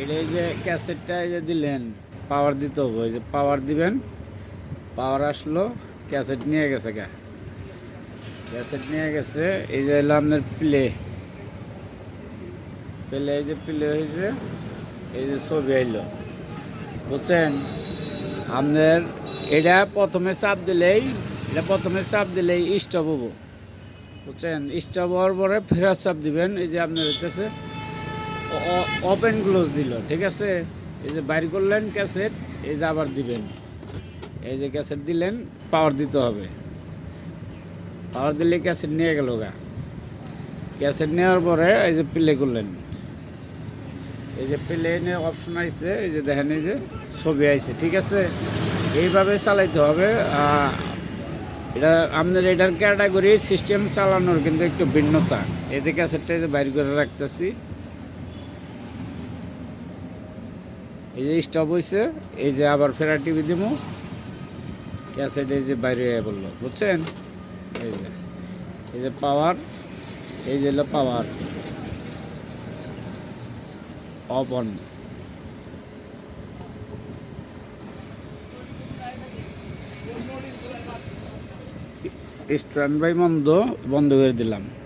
এটা যে ক্যাসেটটা যে দিলেন পাওয়ার দিতে হবে যে পাওয়ার দিবেন পাওয়ার আসলো, ক্যাসেট নিয়ে গেছে গা। ক্যাসেট নিয়ে গেছে, এই যে হলো আপনার প্লে প্লে এই যে প্লে হয়েছে, এই যে ছবি আইলো। বুঝছেন? আপনার এটা প্রথমে চাপ দিলেই, এটা প্রথমে চাপ দিলেই স্টপ হব। বুঝছেন? স্টপ হওয়ার পরে ফেরার চাপ দিবেন, এই যে আপনার হইতেছে ওপেন ক্লোজ দিল, ঠিক আছে? এই যে বাইর করলেন ক্যাসেট, এই যে আবার দিবেন। এই যে ক্যাসেট দিলেন পাওয়ার দিতে হবে। পাওয়ার দিলে ক্যাসেট নিয়ে গেল গা। ক্যাসেট নেওয়ার পরে এই যে প্লে করলেন। এই যে প্লেনে অপশন আইছে, এই যে দেখেন, এই যে ছবি আইছে, ঠিক আছে? এইভাবে চালাইতে হবে। এটা আপনার এটার ক্যাটাগরি সিস্টেম চালানোর কিন্তু একটু ভিন্নতা। এই যে ক্যাসেটটা যে বাইর করে রাখতেছি। এই যে স্টপ হয়েছে এই যে আবার ফেরা টিভি দিব ক্যাসেট এই যে বাইরে বলল, বুঝছেন? এই যে এই যে পাওয়ার এই যে power off on standby বন্ধ বন্ধ করে দিলাম।